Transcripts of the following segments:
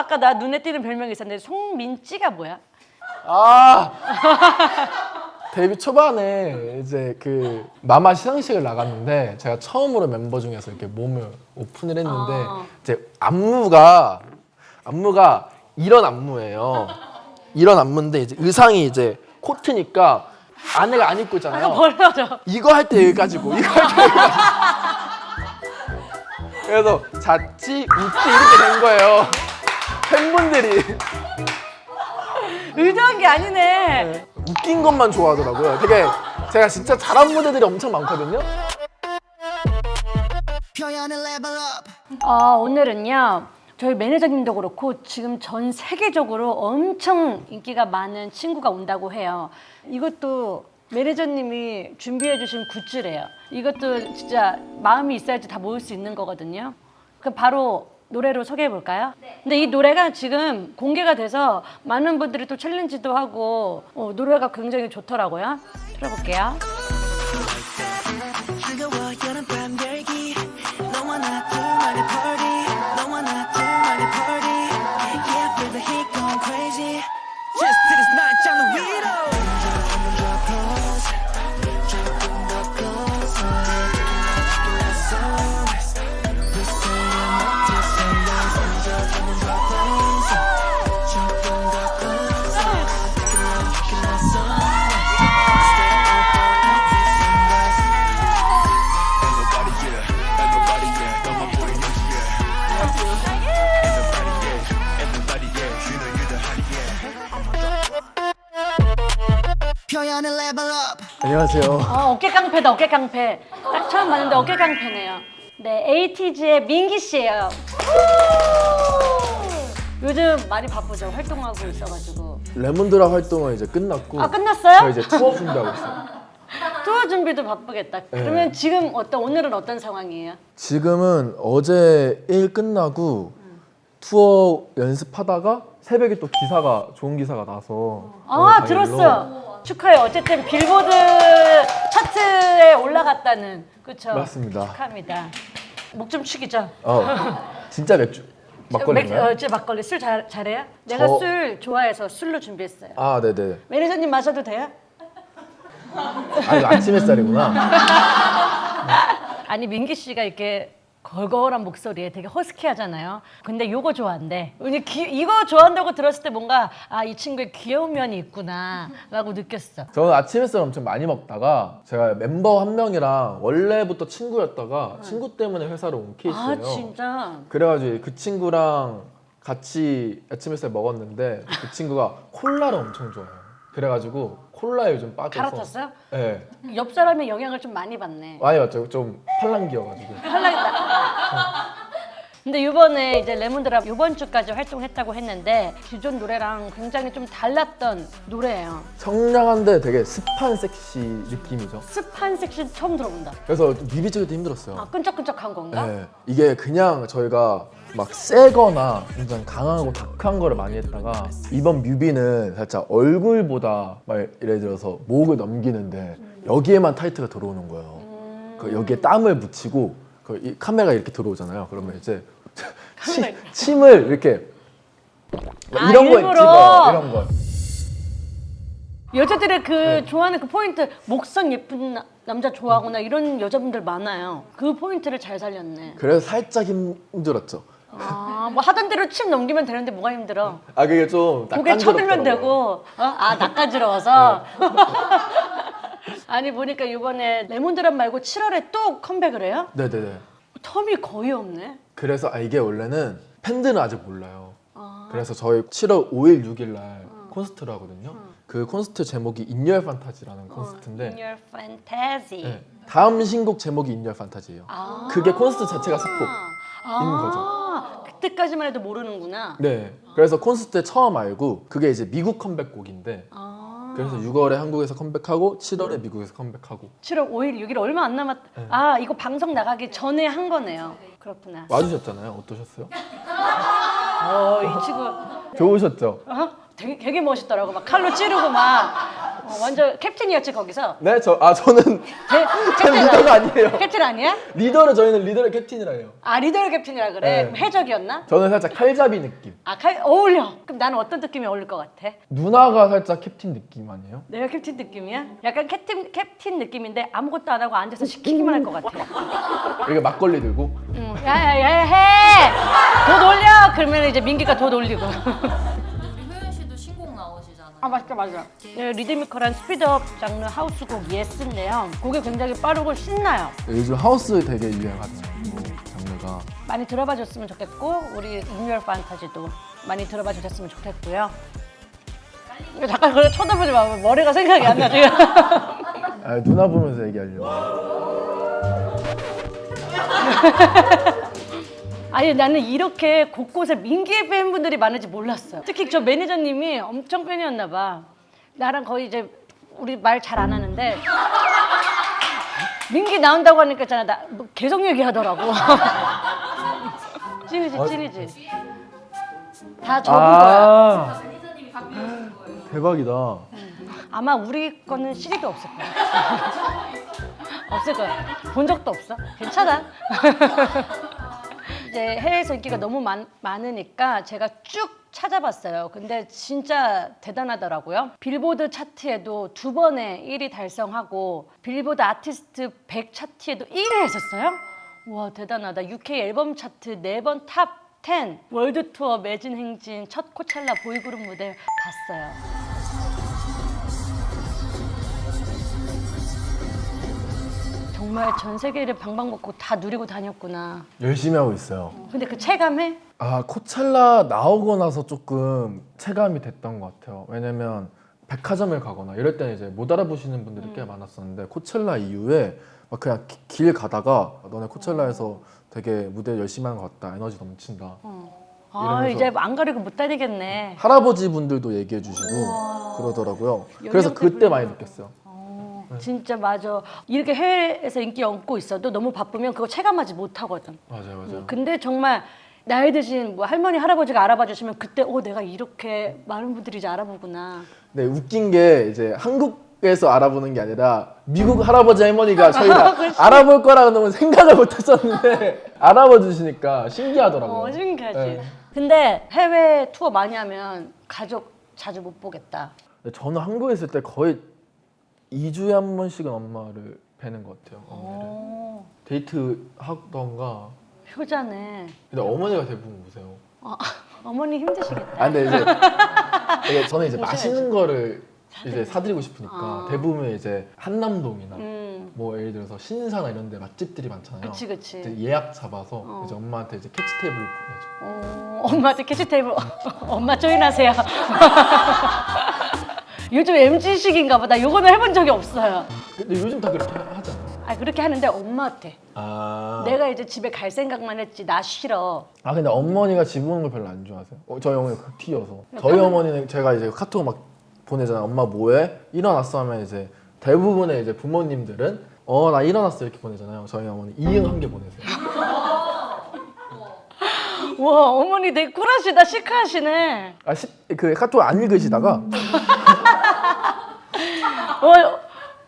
아까 나 눈에 띄는 별명이 있었는데 송민찌가 뭐야? 아 데뷔 초반에 이제 그 마마 시상식을 나갔는데 제가 처음으로 멤버 중에서 이렇게 몸을 오픈을 했는데 아. 이제 안무가 안무가 이런 안무예요. 이런 안무인데 이제 의상이 이제 코트니까 안에가 안 입고 있잖아요. 아, 벌려져. 이거 할 때 여기까지고 이거 할 때 여기까지. 그래서 자치 웃지 이렇게 된 거예요. 팬분들이 의도한 게 아니네. 웃긴 것만 좋아하더라고요. 되게 제가 진짜 잘한 무대들이 엄청 많거든요. 표현을 level up 어, 오늘은요. 저희 매니저님도 그렇고 지금 전 세계적으로 엄청 인기가 많은 친구가 온다고 해요. 이것도 매니저님이 준비해 주신 굿즈래요. 이것도 진짜 마음이 있어야지 다 모을 수 있는 거거든요. 그럼 바로 노래로 소개해 볼까요? 근데 이 노래가 지금 공개가 돼서 많은 분들이 또 챌린지도 하고 어, 노래가 굉장히 좋더라고요. 들어볼게요. 안녕하세요. 어, 어깨 깡패다, 어깨 깡패. 딱 처음 봤는데 어깨 깡패네요. 네, 에이티즈의 민기 씨예요. 요즘 많이 바쁘죠. 활동하고 있어가지고. 레몬드라 활동은 이제 끝났고 아, 끝났어요? 저 이제 투어 준비하고 있어요. 투어 준비도 바쁘겠다. 그러면 지금 어떤 오늘은 어떤 상황이에요? 지금은 어제 일 끝나고 투어 연습하다가 새벽에 또 기사가 좋은 기사가 나서 아, 오늘 당일로 들었어. 축하해요. 어쨌든 빌보드 차트에 올라갔다는. 그렇죠? 맞습니다. 축하합니다. 목 좀 축이죠. 어, 진짜 맥주 맥, 막걸리인가요? 어, 제 막걸리 술 잘, 잘해요? 내가 저- 술 좋아해서 술로 준비했어요. 아 네네. 매니저님 마셔도 돼요? 아 이거 아침 햇살이구나. 아니 민기 씨가 이렇게 걸걸한 목소리에 되게 허스키하잖아요. 근데 요거 좋아한대. 왜냐 이거 좋아한다고 들었을 때 뭔가 아 이 친구의 귀여운 면이 있구나라고 느꼈어. 저는 아침 햇살 엄청 많이 먹다가 제가 멤버 한 명이랑 원래부터 친구였다가 친구 때문에 회사를 온 케이스예요. 아 진짜. 그래가지고 그 친구랑 같이 아침 햇살 먹었는데 그 친구가 콜라를 엄청 좋아해요. 그래가지고 콜라에 요즘 빠져서 갈아탔어요? 네. 옆 사람의 영향을 좀 많이 받네. 많이 왔죠. 좀 팔랑귀여가지고. 탈락이다. 근데 이번에 이제 레몬드랍 이번 주까지 활동했다고 했는데 기존 노래랑 굉장히 좀 달랐던 노래예요. 청량한데 되게 습한 섹시 느낌이죠. 습한 섹시 처음 들어본다. 그래서 뮤비 찍을 때 힘들었어요. 아 끈적끈적한 건가? 네. 이게 그냥 저희가 막 세거나 굉장히 강하고 다크한 거를 많이 했다가 이번 뮤비는 살짝 얼굴보다 막 예를 들어서 목을 넘기는데 여기에만 타이트가 들어오는 거예요. 그 여기에 땀을 묻히고 그이 카메라가 이렇게 들어오잖아요. 그러면 이제 치, 침을 이렇게 막 아, 이런 거 일부러? 찍어요. 이런 거. 여자들의 그 네. 좋아하는 그 포인트 목선 예쁜 나- 남자 좋아하거나 이런 여자분들 많아요. 그 포인트를 잘 살렸네. 그래서 살짝 힘들었죠. 아, 뭐 하던 대로 침 넘기면 되는데 뭐가 힘들어? 아 그게 좀 고개 쳐들면 낯간지럽더라고요. 되고, 어? 아 낯가지러워서. 네. 아니 보니까 이번에 레몬드랍 말고 7월에 또 컴백을 해요? 네네네. 텀이 거의 없네. 그래서 아, 이게 원래는 팬들은 아직 몰라요. 아. 그래서 저희 7월 5일, 6일 날 콘서트를 하거든요. 그 콘서트 제목이 인열 판타지라는 콘서트인데 In your fantasy. 네, 다음 신곡 제목이 인열 판타지예요. 아. 그게 콘서트 자체가 스포. 아, 그때까지만 해도 모르는구나. 네. 그래서 콘서트 때 처음 알고 그게 이제 미국 컴백곡인데 아. 그래서 6월에 한국에서 컴백하고 7월에 미국에서 컴백하고 7월 5일, 6일 얼마 안 남았. 네. 아 이거 방송 나가기 전에 한 거네요. 그렇구나. 와주셨잖아요. 어떠셨어요? 어, 이 친구 좋으셨죠? 어? 되게, 되게 멋있더라고. 막 칼로 찌르고 막. 어, 완전 캡틴이었지 거기서. 네, 저 아 저는 대, 전 리더가 아니에요. 캡틴 아니야? 리더는 저희는 리더를 캡틴이라 해요. 아 리더 캡틴이라 그래. 네. 해적이었나? 저는 살짝 칼잡이 느낌. 아 칼, 어울려. 그럼 나는 어떤 느낌이 어울릴 것 같아? 누나가 살짝 캡틴 느낌 아니에요? 내가 캡틴 느낌이야? 약간 캡틴 캡틴 느낌인데 아무것도 안 하고 앉아서 시키기만 할 것 같아. 이렇게 막걸리 들고 응. 야야야 해. 돈 올려. 그러면 이제 민기가 돈 올리고. 아 맞다 맞아. 네, 리드미컬한 스피드업 장르 하우스곡 예스인데요. 곡이 굉장히 빠르고 신나요. 요즘 하우스 되게. 뭐 장르가. 많이 들어봐 줬으면 좋겠고 우리 인류얼 판타지도 많이 들어봐 주셨으면 좋겠고요. 이거 잠깐 그래 쳐다보지 마. 머리가 생각이 안 나 지금. 아, 누나 보면서 얘기하려고. 아니 나는 이렇게 곳곳에 민기의 팬분들이 많은지 몰랐어요. 특히 저 매니저님이 엄청 팬이었나 봐. 나랑 거의 이제 우리 말 잘 안 하는데 민기 나온다고 하니까 있잖아 나뭐 계속 얘기하더라고. 찐이지 찐이지. 다 적은 거야. 아, 거예요. 대박이다. 아마 우리 거는 CD도 없을 거야. 없을 거야. 본 적도 없어. 괜찮아. 이제 해외에서 인기가 너무 많, 많으니까 제가 쭉 찾아봤어요. 근데 진짜 대단하더라고요. 빌보드 차트에도 두 번의 1위 달성하고 빌보드 아티스트 100 차트에도 1위 했었어요. 와 대단하다. UK 앨범 차트 네 번 탑 10, 월드 투어 매진 행진 첫 코첼라 보이그룹 무대 봤어요. 정말 전 세계를 방방곡곡 다 누리고 다녔구나. 열심히 하고 있어요. 근데 그 체감해? 아 코첼라 나오고 나서 조금 체감이 됐던 것 같아요. 왜냐면 백화점을 가거나 이럴 때는 이제 못 알아보시는 분들이 꽤 많았었는데 코첼라 이후에 막 그냥 기- 길 가다가 너네 코첼라에서 되게 무대 열심히 하는 것 같다. 에너지 넘친다. 아 이러면서- 이제 안 가리고 못 다니겠네. 할아버지 분들도 얘기해 주시고 그러더라고요. 그래서 그때 많이 느꼈어요. 어, 진짜 맞아. 이렇게 해외에서 인기 얻고 있어도 너무 바쁘면 그거 체감하지 못하거든. 맞아요, 맞아요. 근데 정말 나이 드신 뭐 할머니 할아버지가 알아봐 주시면 그때 어 내가 이렇게 많은 분들이 이제 알아보구나. 네, 웃긴 게 이제 한국에서 알아보는 게 아니라 미국 할아버지 할머니가 저희가 알아볼 거라고 너무 생각을 못 했었는데 알아봐 주시니까 신기하더라고요. 어 신기하지. 네. 근데 해외 투어 많이 하면 가족 자주 못 보겠다. 근데 저는 한국에 있을 때 거의 2주에 한 번씩은 엄마를 뵈는 것 같아요. 어머니를. 어, 데이트 하던가. 효자네. 근데 어머니가 대부분 보세요. 어, 어머니 힘드시겠다. 아 근데 이제 이게 저는 이제. 맛있는 거를 이제 사드리고 싶으니까 아. 대부분 이제 한남동이나 음, 뭐 예를 들어서 신사나 이런 데 맛집들이 많잖아요. 그치 그치. 이제 예약 잡아서 어. 이제 엄마한테 이제 캐치 테이블 보내줘. 어, 엄마한테 캐치 테이블 엄마 조인하세요. 요즘 MZ식인가 보다. 요거는 해본 적이 없어요. 근데 요즘 다 그렇게 하- 하잖아요. 아 그렇게 하는데 엄마한테. 아. 내가 이제 집에 갈 생각만 했지 나 싫어. 아 근데 어머니가 집 오는 걸 별로 안 좋아하세요. 어, 저희 어머니 그 T여서. 저희 어머니는 제가 이제 카톡 막 보내잖아요. 엄마 뭐해? 일어났어 하면 이제 대부분의 이제 부모님들은 어 나 일어났어 이렇게 보내잖아요. 저희 어머니 이응 한 개 보내세요. 와 어머니 되게 쿨하시다 시크하시네. 아그 카톡 안 읽으시다가 어,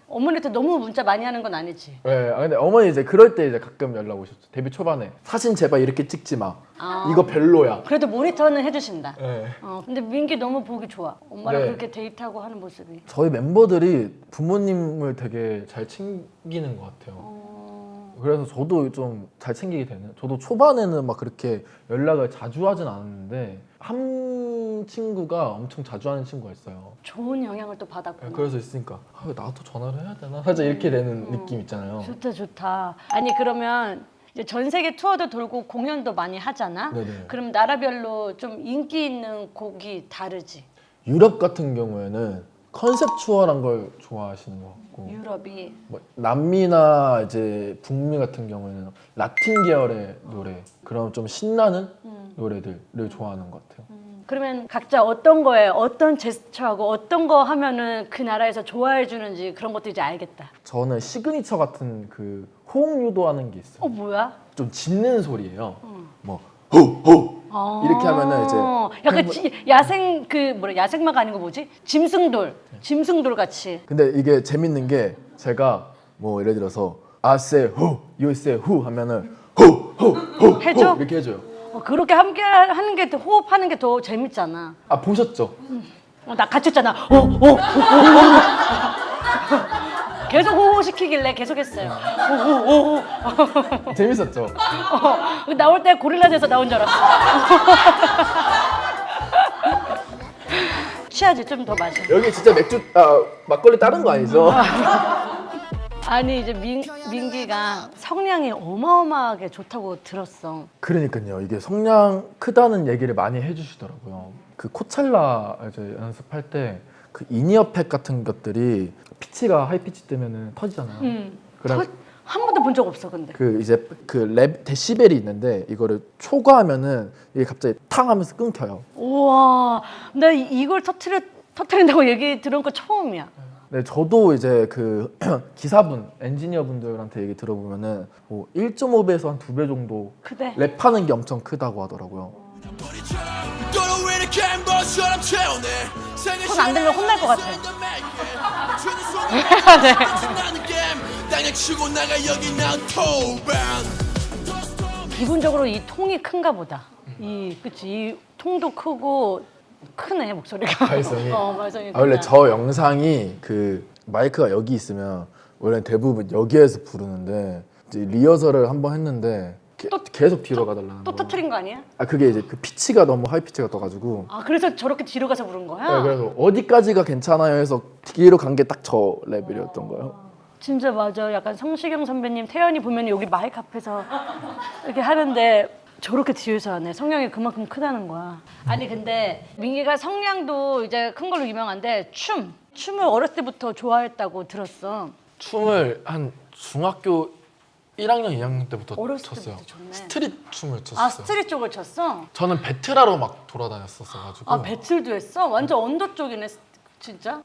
어머니한테 너무 문자 많이 하는 건 아니지. 네, 아 근데 어머니 이제 그럴 때 이제 가끔 연락 오셨죠. 데뷔 초반에 사진 제발 이렇게 찍지 마. 아. 이거 별로야. 그래도 모니터는 해주신다. 네. 어, 근데 민기 너무 보기 좋아. 엄마랑 네. 그렇게 데이트하고 하는 모습이. 저희 멤버들이 부모님을 되게 잘 챙기는 것 같아요. 어, 그래서 저도 좀 잘 챙기게 되는. 저도 초반에는 막 그렇게 연락을 자주 하진 않았는데 한 친구가 엄청 자주 하는 친구가 있어요. 좋은 영향을 또 받았구나. 그래서 있으니까 아, 왜 나도 전화를 해야 되나? 살짝 이렇게 되는 느낌 있잖아요. 좋다 좋다. 아니 그러면 이제 전 세계 투어도 돌고 공연도 많이 하잖아. 네네. 그럼 나라별로 좀 인기 있는 곡이 다르지. 유럽 같은 경우에는 컨셉추얼한 걸 좋아하시는 것 같고 유럽이 뭐 남미나 이제 북미 같은 경우에는 라틴 계열의 노래 그런 좀 신나는 음. 노래들을 좋아하는 것 같아요. 그러면 각자 어떤 거에 어떤 제스처하고 어떤 거 하면은 그 나라에서 좋아해 주는지 그런 것도 이제 알겠다. 저는 시그니처 같은 그 호응 유도하는 게 있어요. 어 뭐야? 좀 짖는 소리예요. 음. 뭐 호호 이렇게 하면은 이제 약간 지- 야생 그 뭐라 야생마가 아닌 거 뭐지? 짐승돌, 짐승돌 같이. 근데 이게 재밌는 게 제가 뭐 예를 들어서 I say who, you say who 하면은 who, who, who, 해줘? 이렇게 해줘요. 어, 그렇게 함께 하는 게 더 호흡하는 게 더 재밌잖아. 아 보셨죠? 어, 나 갇혔잖아. 오, 오, 오, 오. 계속 호호 시키길래 계속 했어요. 오, 오, 오. 재밌었죠? 어, 나올 때 고릴라 돼서 나온 줄 알았어. 취하지 좀 더 마셔. 여기 진짜 맥주 아 막걸리 다른 거 아니죠? 아니 이제 민, 민기가 성량이 어마어마하게 좋다고 들었어. 그러니까요. 이게 성량 크다는 얘기를 많이 해주시더라고요. 그 코첼라 이제 연습할 때그 인이어팩 같은 것들이 피치가 하이 피치 뜨면은 터지잖아요. 음. 그럼 저- 한 번도 본 적 없어 근데. 그 이제 그 랩 데시벨이 있는데 이거를 초과하면은 이게 갑자기 탕 하면서 끊겨요. 우와, 나 이- 이걸 터트려 터트린다고 얘기 들은 거 처음이야. 네, 저도 이제 그 기사분, 엔지니어 분들한테 얘기 들어보면은 뭐 1.5배에서 한 두 배 정도 그대. 랩하는 게 엄청 크다고 하더라고요. 손안 들면 혼날 것 같아. 네. 기본적으로 이 통이 큰가 보다. 이 그치 이 통도 크고 크네 목소리가. 발성이. 어, 발성이. 아, 원래. 저 영상이 그 마이크가 여기 있으면 원래 대부분 여기에서 부르는데 이제 리허설을 한번 했는데 게- 또- 계속 뒤로 가달라는 또. 터트린 거 아니야? 아 그게 이제 그 피치가 너무 하이 피치가 떠가지고 아 그래서 저렇게 뒤로 가서 부른 거야? 네, 그래서 어디까지가 괜찮아요 해서 뒤로 간 게 딱 저 레벨이었던 거예요. 진짜 맞아. 약간 성시경 선배님, 태연이 보면 여기 마이크 앞에서 이렇게 하는데 저렇게 뒤에서 하네. 성량이 그만큼 크다는 거야. 아니 근데 민기가 성량도 이제 큰 걸로 유명한데 춤, 춤을 어렸을 때부터 좋아했다고 들었어. 춤을 한 중학교 1학년, 2학년 때부터 어렸을 췄어요. 때부터. 스트릿 춤을 췄어요. 아 스트릿 쪽을 췄어? 저는 베트라로 막 돌아다녔었어가지고 아 배틀도 했어? 완전 언더 쪽이네 진짜?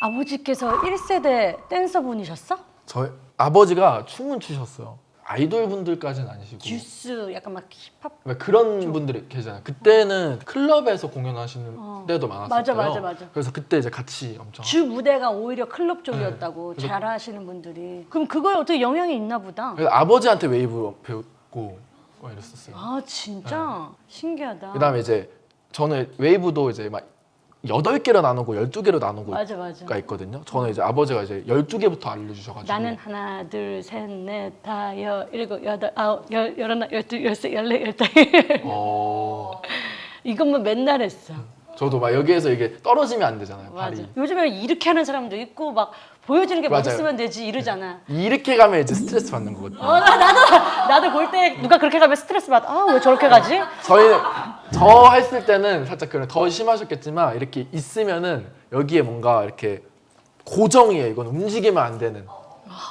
아버지께서 1세대 댄서분이셨어? 저희 아버지가 춤은 추셨어요. 아이돌 분들까지는 아니시고 듀스 약간 막 힙합 왜 그런 분들이 계시잖아요. 그때는 클럽에서 공연하시는 어. 때도 많았어요. 맞아, 맞아, 맞아. 그래서 그때 이제 같이 엄청 주 무대가 오히려 클럽 쪽이었다고 네. 그래서- 잘하시는 분들이 그럼 그거에 어떻게 영향이 있나 보다 그래서 아버지한테 웨이브 배웠고 막 이랬었어요. 아 진짜 신기하다 그다음에 이제 저는 웨이브도 이제 막 여덟 개로 나누고 열두 개로 나누고 맞아 맞아. 가 있거든요. 저는 이제 아버지가 이제 열두 개부터 알려주셔가지고. 나는 하나 둘셋넷 다여 일곱 여덟 아홉 열 열하나 열두 열세 열네 열다 어. 이것만 맨날 했어. 저도 막 여기에서 이게 떨어지면 안 되잖아요. 맞아. 발이. 요즘에 이렇게 하는 사람도 있고 막 보여지는 게 맞아요. 멋있으면 되지 이러잖아 이렇게 가면 이제 스트레스 받는 거거든요. 어, 나, 나도 나도 볼 때 누가 그렇게 가면 스트레스 받아 아 왜 저렇게 가지 저희 저 했을 때는 살짝 그런 더 심하셨겠지만 이렇게 있으면은 여기에 뭔가 이렇게 고정이에요. 이건 움직이면 안 되는.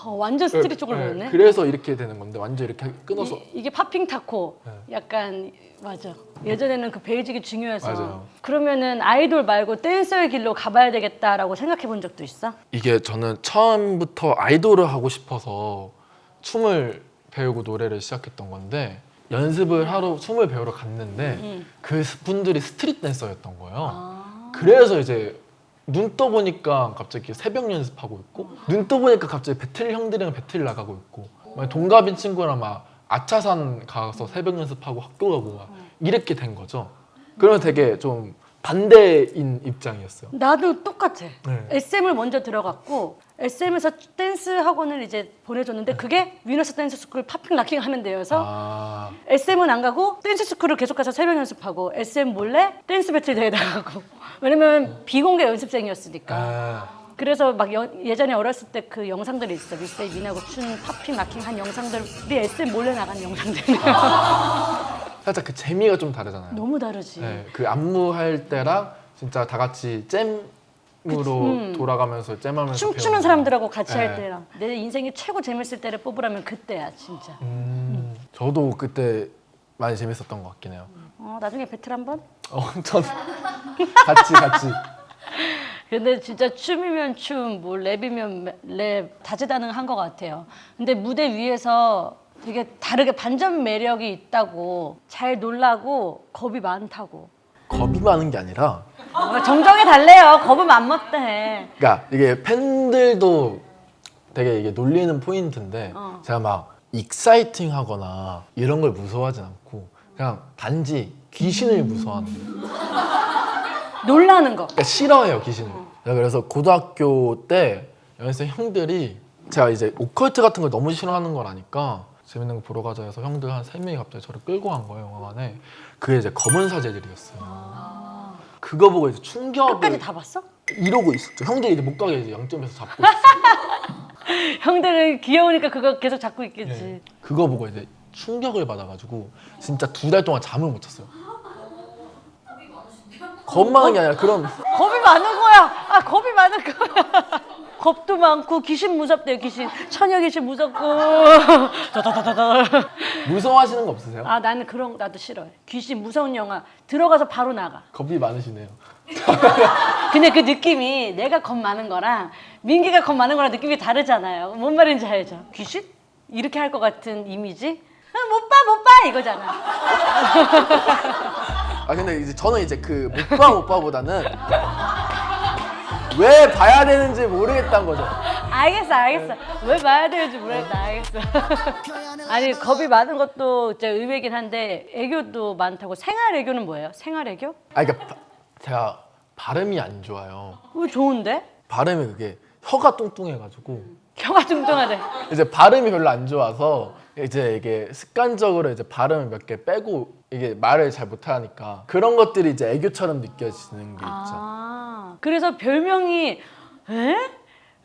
어, 완전 스트릿 쪽을 네, 보였네 그래서 이렇게 되는 건데 완전 이렇게 끊어서 이, 게 팝핑 타코 네. 약간 맞아 예전에는 그 베이직이 중요해서 맞아요. 그러면은 아이돌 말고 댄서의 길로 가봐야 되겠다라고 생각해 본 적도 있어? 이게 저는 처음부터 아이돌을 하고 싶어서 춤을 배우고 노래를 시작했던 건데 연습을 하러 춤을 배우러 갔는데 음. 그 분들이 스트릿 댄서였던 거예요. 아. 그래서 이제 눈 떠보니까 갑자기 새벽 연습하고 있고 눈 떠보니까 갑자기 배틀 형들이랑 배틀 나가고 있고 막 동갑인 친구랑 막 아차산 가서 새벽 연습하고 학교 가고 막 이렇게 된 거죠. 그러면 되게 좀 반대인 입장이었어요. 나도 똑같아. 네. SM을 먼저 들어갔고 SM에서 댄스 학원을 이제 보내줬는데 그게 위너스 댄스 스쿨 팝핑 락킹 하는 데여서 아, SM은 안 가고 댄스 스쿨을 계속 가서 새벽 연습하고 SM 몰래 댄스 배틀 대회 나가고 왜냐면 비공개 연습생이었으니까 아. 그래서 막 여- 예전에 어렸을 때 그 영상들이 있어 미스의 미나고 춘 팝핑 락킹 한 영상들이 SM 몰래 나간 영상들 살짝 그 재미가 좀 다르잖아요. 너무 다르지 네, 그 안무 할 때랑 진짜 다 같이 잼으로 음. 돌아가면서 잼하면서 춤추는 배우는 사람들하고 같이 할 네. 때랑 내 인생이 최고 재밌을 때를 뽑으라면 그때야 진짜 음, 저도 그때 많이 재밌었던 것 같긴 해요. 어, 나중에 배틀 한번? 어, 전 같이 같이. 근데 진짜 춤이면 춤, 뭐 랩이면 랩 다재다능한 것 같아요. 근데 무대 위에서 되게 다르게 반전 매력이 있다고 잘 놀라고 겁이 많다고. 겁이 많은 게 아니라 어, 정정해 달래요. 겁은 안 먹대. 그러니까 이게 팬들도 되게 이게 놀리는 포인트인데 어. 제가 막 익사이팅 하거나 이런 걸 무서워하진 않고 그냥 단지 귀신을 무서워하는 거예요. 놀라는 거. 그러니까 싫어해요 귀신을. 그래서 고등학교 때 연습생 형들이 제가 이제 오컬트 같은 걸 너무 싫어하는 걸 아니까 재밌는 거 보러 가자 해서 형들 한 세 명이 갑자기 저를 끌고 간 거예요 영화관에. 그게 이제 검은 사제들이었어요. 그거 보고 이제 충격을 끝까지 다 봤어? 이러고 있었죠. 형들이 이제 못 가게 이제 양점에서 잡고 있었어요. 형들은 귀여우니까 그거 계속 잡고 있겠지. 예. 그거 보고 이제 충격을 받아가지고 진짜 두 달 동안 잠을 못 잤어요. 겁 많은 게 아니라 그런 겁이 많은 거야. 아 겁이 많은 거야. 겁도 많고 귀신 무섭대요 귀신. 처녀 귀신 무섭고. 다다다다다. 무서워하시는 거 없으세요? 아 나는 그런 거 나도 싫어해. 귀신 무서운 영화 들어가서 바로 나가. 겁이 많으시네요. 근데 그 느낌이 내가 겁 많은 거랑 민기가 겁 많은 거랑 느낌이 다르잖아요. 뭔 말인지 알죠? 귀신? 이렇게 할 것 같은 이미지? 아, 못 봐, 못 봐! 이거잖아. 아 근데 이제 저는 이제 그못봐못 봐보다는 왜 봐야 되는지 모르겠다는 거죠. 알겠어, 알겠어. 왜 봐야 되는지 모르겠다, 알겠어. 아니, 겁이 많은 것도 진짜 의외긴 한데, 애교도 많다고. 생활 애교는 뭐예요? 생활 애교? 아 그러니까 바- 제가 발음이 안 좋아요. 왜 좋은데? 발음이 그게 혀가 뚱뚱해가지고 혀가 뚱뚱하대. 이제 발음이 별로 안 좋아서 이제 이게 습관적으로 이제 발음을 몇 개 빼고 이게 말을 잘 못하니까 그런 것들이 이제 애교처럼 느껴지는 게 있죠. 아, 그래서 별명이 에?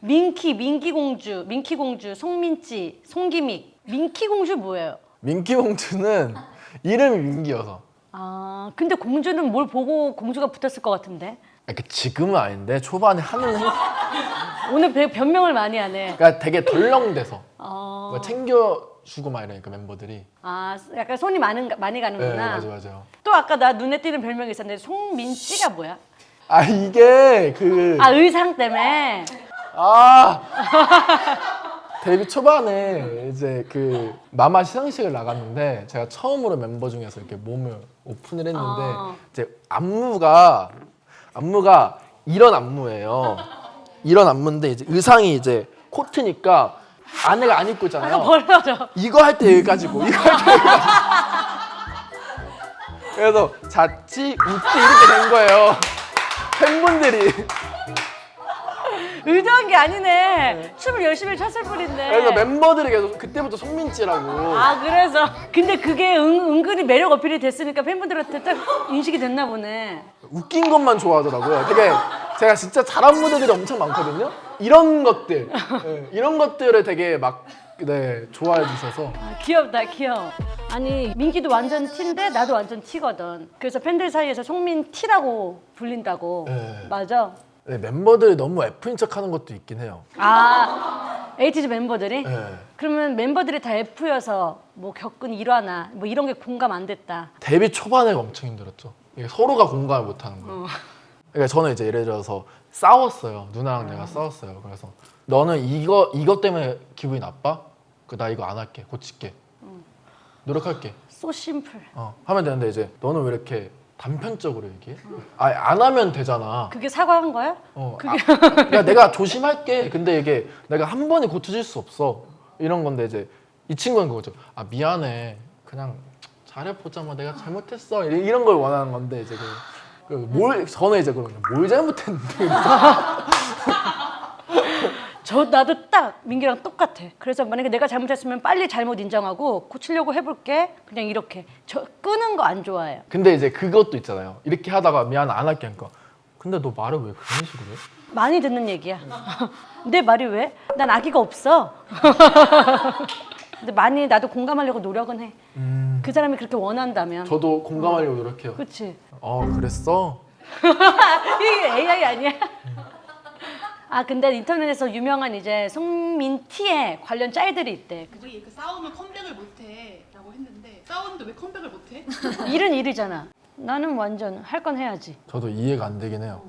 민키, 민키 공주, 민키 공주, 송민지, 송기믹. 민키 공주 뭐예요? 민키 공주는 이름이 민기여서. 아, 근데 공주는 뭘 보고 공주가 붙었을 것 같은데. 그러니까 지금은 아닌데 초반에 하는 행 오늘 배- 변명을 많이 하네. 그러니까 되게 덜렁대서 어, 뭔가 챙겨 주고 막 이러니까 멤버들이. 아, 약간 손이 많은 많이 네 가는구나. 맞아 맞아요. 또 아까 나 눈에 띄는 별명이 있었는데 송민지가 뭐야? 아 이게 그아 의상 때문에. 아 데뷔 초반에 이제 그 마마 시상식을 나갔는데 제가 처음으로 멤버 중에서 이렇게 몸을 오픈을 했는데 아. 이제 안무가 안무가 이런 안무예요. 이런 안무인데 이제 의상이 이제 코트니까 안에가 안 입고 있잖아요. 벌어져. 이거 할 때 여기까지고 이거 할 때 여기까지. 그래서 자치 웃지 이렇게 된 거예요. 팬분들이. 의도한 게 아니네. 춤을 열심히 췄을 뿐인데. 그래서 멤버들이 계속 그때부터 송민지라고. 아 그래서 근데 그게 은, 은근히 매력 어필이 됐으니까 팬분들한테 딱 인식이 됐나 보네. 웃긴 것만 좋아하더라고요. 되게 제가 진짜 잘한 무대들이 엄청 많거든요. 이런 것들, 네, 이런 것들을 되게 막 네, 좋아해 주셔서 아, 귀엽다 귀여워. 아니 민기도 완전 T인데 나도 완전 T거든. 그래서 팬들 사이에서 송민 T라고 불린다고. 네. 맞아. 네, 멤버들이 너무 F인 척하는 것도 있긴 해요. 아 에이티즈 멤버들이? 네. 그러면 멤버들이 다 F여서 뭐 겪은 일화나 뭐 이런 게 공감 안 됐다. 데뷔 초반에 엄청 힘들었죠. 이게 서로가 공감을 못하는 거예요. 그러니까 저는 이제 예를 들어서 싸웠어요. 누나랑 내가 싸웠어요. 그래서 너는 이거 이것 때문에 기분이 나빠? 그 나 이거 안 할게. 고칠게. 노력할게. So simple. 어, 하면 되는데 이제 너는 왜 이렇게 단편적으로 얘기해? 아니 안 하면 되잖아. 그게 사과한 거야? 어, 아, 그러니까 내가 조심할게. 근데 이게 내가 한 번에 고쳐질 수 없어. 이런 건데 이제 이 친구는 그거죠. 아 미안해. 그냥 잘해보자. 뭐 내가 잘못했어. 이- 이런 걸 원하는 건데 이제 그, 그 뭘, 저는 이제 그러면 뭘 잘못했는데. 저 나도 딱 민기랑 똑같아. 그래서 만약에 내가 잘못했으면 빨리 잘못 인정하고 고치려고 해볼게. 그냥 이렇게 저 끄는 거 안 좋아해요. 근데 이제 그것도 있잖아요. 이렇게 하다가 미안 안 할게 하니까. 근데 너 말을 왜 그런 식으로 해? 많이 듣는 얘기야. 내 말이 왜? 난 아기가 없어. 근데 많이 나도 공감하려고 노력은 해. 그 사람이 그렇게 원한다면. 저도 공감하려고 노력해요. 그렇지. 어 그랬어? 이게 AI 아니야? 아 근데 인터넷에서 유명한 이제 송민티에 관련 짤들이 있대. 우리 그 싸우면 컴백을 못해라고 했는데 싸우는데 왜 컴백을 못해? 일은 일이잖아. 나는 완전 할 건 해야지. 저도 이해가 안 되긴 해요.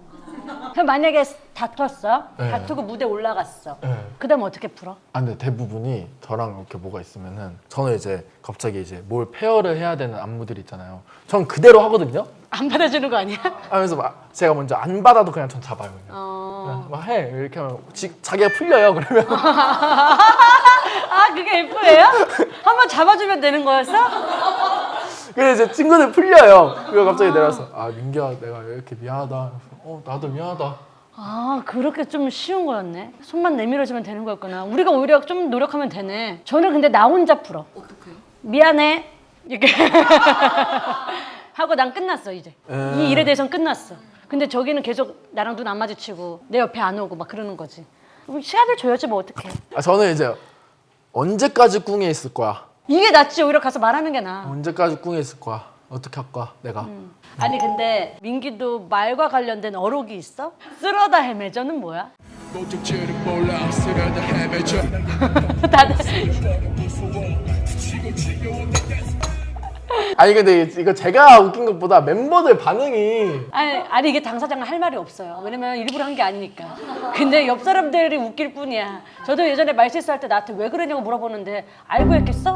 그럼 만약에 다퉜어? 네. 다투고 무대 올라갔어. 네. 그다음 어떻게 풀어? 아 근데 대부분이 저랑 이렇게 뭐가 있으면은 저는 이제 갑자기 이제 뭘 페어를 해야 되는 안무들이 있잖아요. 전 그대로 하거든요. 안 받아주는 거 아니야? 하면서 막 제가 먼저 안 받아도 그냥 전 잡아요. 그냥. 어. 막 해. 이렇게 하면 지, 자기가 풀려요. 그러면 아 그게 F예요? 한번 잡아주면 되는 거였어? 그래서 이제 친구들 풀려요. 그리고 갑자기 내려서 아 민기야 내가 왜 이렇게 미안하다. 어 나도 미안하다. 아 그렇게 좀 쉬운 거였네. 손만 내밀어주면 되는 거였구나. 우리가 오히려 좀 노력하면 되네. 저는 근데 나 혼자 풀어. 어떡해요? 미안해 이렇게 하고 난 끝났어 이제. 음. 이 일에 대해서는 끝났어. 근데 저기는 계속 나랑 눈 안 마주치고 내 옆에 안 오고 막 그러는 거지. 그럼 시간을 줘야지 뭐 어떡해. 아 저는 이제 언제까지 꿍에 있을 거야. 이게 낫지 오히려 가서 말하는 게 나아. 언제까지 꿍에 있을 거야. 어떻게 할 거야 내가. 아니 근데 민기도 말과 관련된 어록이 있어? 쓸어다 헤매저는 뭐야? 목적지를 몰라 쓰려다 헤매져 다들 아니 근데 이거 제가 웃긴 것보다 멤버들 반응이 아니, 아니 이게 당사자가 할 말이 없어요. 왜냐면 일부러 한 게 아니니까. 근데 옆 사람들이 웃길 뿐이야. 저도 예전에 말 실수할 때 나한테 왜 그러냐고 물어보는데 알고 했겠어?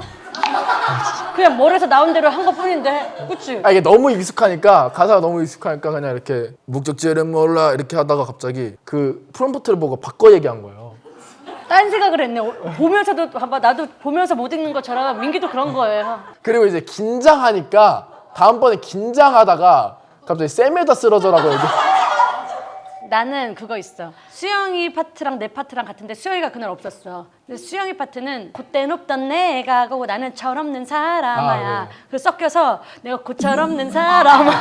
그냥 머리에서 나온 대로 한 것뿐인데, 그치? 아 이게 너무 익숙하니까 가사가 너무 익숙하니까 그냥 이렇게 목적지는 몰라 이렇게 하다가 갑자기 그 프롬프트를 보고 바꿔 얘기한 거예요. 딴 생각을 했네. 어, 보면서도 봐봐, 나도 보면서 못 읽는 것처럼 민기도 그런 거예요. 그리고 이제 긴장하니까 다음번에 긴장하다가 갑자기 쌤에다 쓰러져라고 얘기. 나는 그거 있어. 수영이 파트랑 내 파트랑 같은데 수영이가 그날 없었어. 근데 수영이 파트는 그땐 없던 내가 고 나는 철없는 사람아야. 아, 네. 그 섞여서 내가 그 철없는 사람아.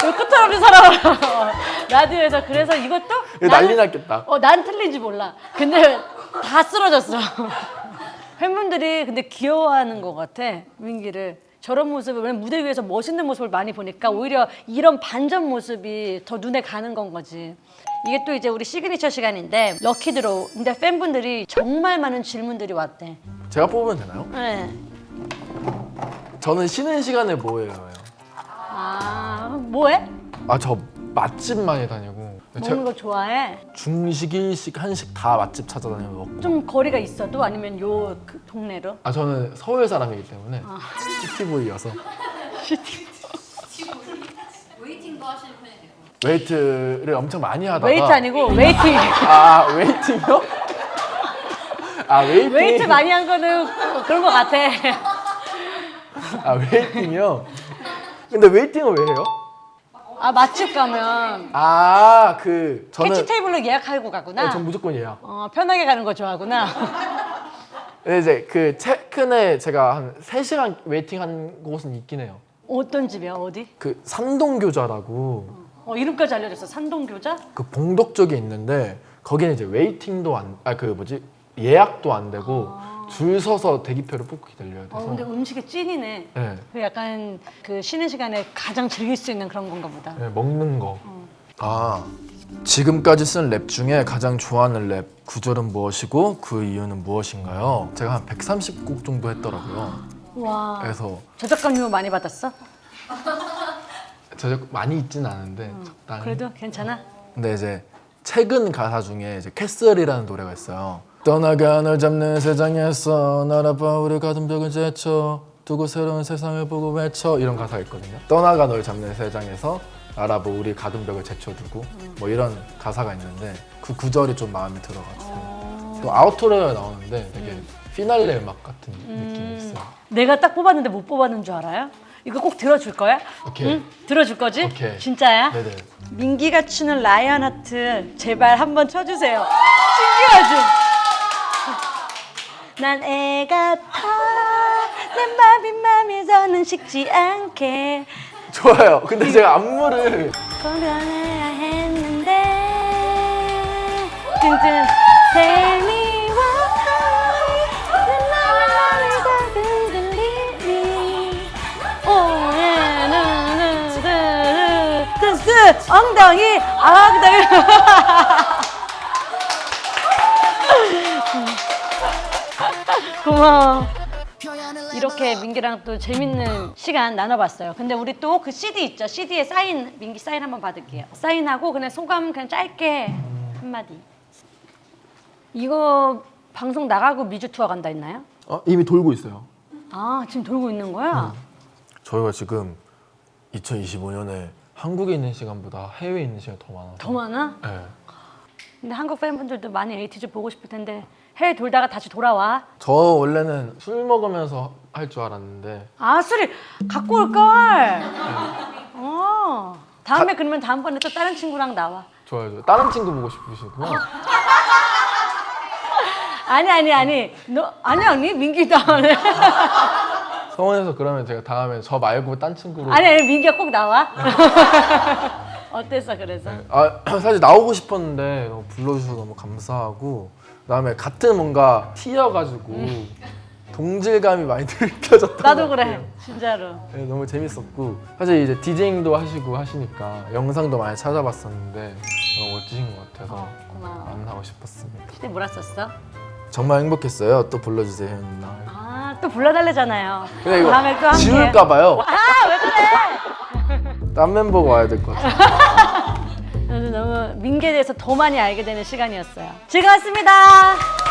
그 끝없는 사람아. 라디오에서 그래서 이것도 이거 난리 났겠다. 어, 난 틀린지 몰라. 근데 다 쓰러졌어. 팬분들이 근데 귀여워하는 것 같아 민기를. 저런 모습을 왜냐면 무대 위에서 멋있는 모습을 많이 보니까 오히려 이런 반전 모습이 더 눈에 가는 건 거지. 이게 또 이제 우리 시그니처 시간인데 럭키 드로우. 근데 팬분들이 정말 많은 질문들이 왔대. 제가 뽑으면 되나요? 네. 저는 쉬는 시간에 뭐해요? 아 뭐해? 아 저 맛집 많이 다니고 먹는 제가 거 좋아해? 중식, 일식, 한식 다 맛집 찾아다니고 먹고 좀 거리가 있어도 아니면 요그 동네로? 아 저는 서울 사람이기 때문에 시티보이여서 웨이팅도 하시는 편이세요? 웨이트를 엄청 많이 하다가 웨이트 아니고 웨이팅. 아 웨이팅이요? 아 웨이팅 웨이트 많이 한 거는 그런 거 같아. 아 웨이팅이요? 근데 웨이팅을 왜 해요? 아 맛집 가면 아그 저는 캐치 테이블로 예약하고 가구나. 네, 전 무조건 예약. 어, 편하게 가는 거 좋아하구나. 근데 이제 그 최근에 제가 한 3시간 웨이팅 한 곳은 있긴 해요. 어떤 집이야? 어디? 그 산동교자라고 어, 이름까지 알려줬어. 산동교자? 그 봉덕 쪽에 있는데 거기는 이제 웨이팅도 안 아 그 뭐지 예약도 안 되고 줄 서서 대기표를 뽑고 기다려야 돼서 어, 근데 음식이 찐이네. 네, 그 약간 그 쉬는 시간에 가장 즐길 수 있는 그런 건가 보다. 네, 먹는 거. 아 지금까지 쓴 랩 중에 가장 좋아하는 랩 구절은 무엇이고 그 이유는 무엇인가요? 제가 한 130곡 정도 했더라고요. 와. 그래서 저작권료 많이 받았어? 저 많이 있진 않은데 적당히. 그래도 괜찮아? 근데 이제 최근 가사 중에 이제 캐슬이라는 노래가 있어요. 떠나가 널 잡는 세상에서 날아봐 우리 가둔 벽을 제쳐 두고 새로운 세상을 보고 외쳐 이런 가사가 있거든요. 떠나가 널 잡는 세상에서 알아보 우리 가둔 벽을 제쳐두고 뭐 이런 가사가 있는데 그 구절이 좀 마음에 들어가지고 또 아우토로에 나오는데 되게 피날레 음악 같은 느낌이 있어요. 내가 딱 뽑았는데 못 뽑았는 줄 알아요? 이거 꼭 들어줄 거야? 오케이. 응? 들어줄 거지? 오케이. 진짜야? 네네. 민기가 추는 라이언 하트 제발 한번 쳐주세요. 신기하죠? 난 애 같아 내 맘이 맘에서는 식지 않게. 좋아요. 근데 제가 안무를 고려해야 했는데 뜬뜬 Tell me what 내 맘이 맘에서 흔들리니. 오예누누누 뜬뜬 엉덩이. 엉덩이 고마워 이렇게 민기랑 또 재밌는 시간 나눠봤어요. 근데 우리 또 그 CD 있죠. CD에 사인 민기 사인 한번 받을게요. 사인하고 그냥 소감 그냥 짧게 한마디. 이거 방송 나가고 미주 투어 간다 했나요? 어, 이미 돌고 있어요. 아 지금 돌고 있는 거야? 저희가 지금 2025년에 한국에 있는 시간보다 해외에 있는 시간이 더 많아서. 더 많아? 네. 근데 한국 팬분들도 많이 에이티즈 보고 싶을 텐데 해외 돌다가 다시 돌아와. 저 원래는 술 먹으면서 할 줄 알았는데 아 술을 갖고 올 걸. 어. 다음에 그러면 다음번에 또 다른 친구랑 나와. 좋아요, 좋아요. 다른 친구 보고 싶으시구나. 아니 아니 아니 너 아니 아니 민기도 안 해. 성원에서 그러면 제가 다음에 저 말고 딴 친구로. 아니 아니 민기가 꼭 나와. 어땠어 그래서? 네. 아 사실 나오고 싶었는데 너무 불러주셔서 너무 감사하고 그다음에 같은 뭔가 티여가지고 동질감이 많이 느껴졌던 나도 것 그래 같아요. 진짜로. 네, 너무 재밌었고 사실 이제 디제잉도 하시고 하시니까 영상도 많이 찾아봤었는데 너무 멋지신 것 같아서 어, 고마워. 만나고 싶었습니다. 그때 뭐라 썼어? 정말 행복했어요. 또 불러주세요, 누나. 아 또 불러달래잖아요. 근데 이거 다음에 또 함께. 지울까 봐요. 아왜 그래? 딴 멤버가 와야 될 것 같아요. 저는 너무 민기에 대해서 더 많이 알게 되는 시간이었어요. 즐거웠습니다.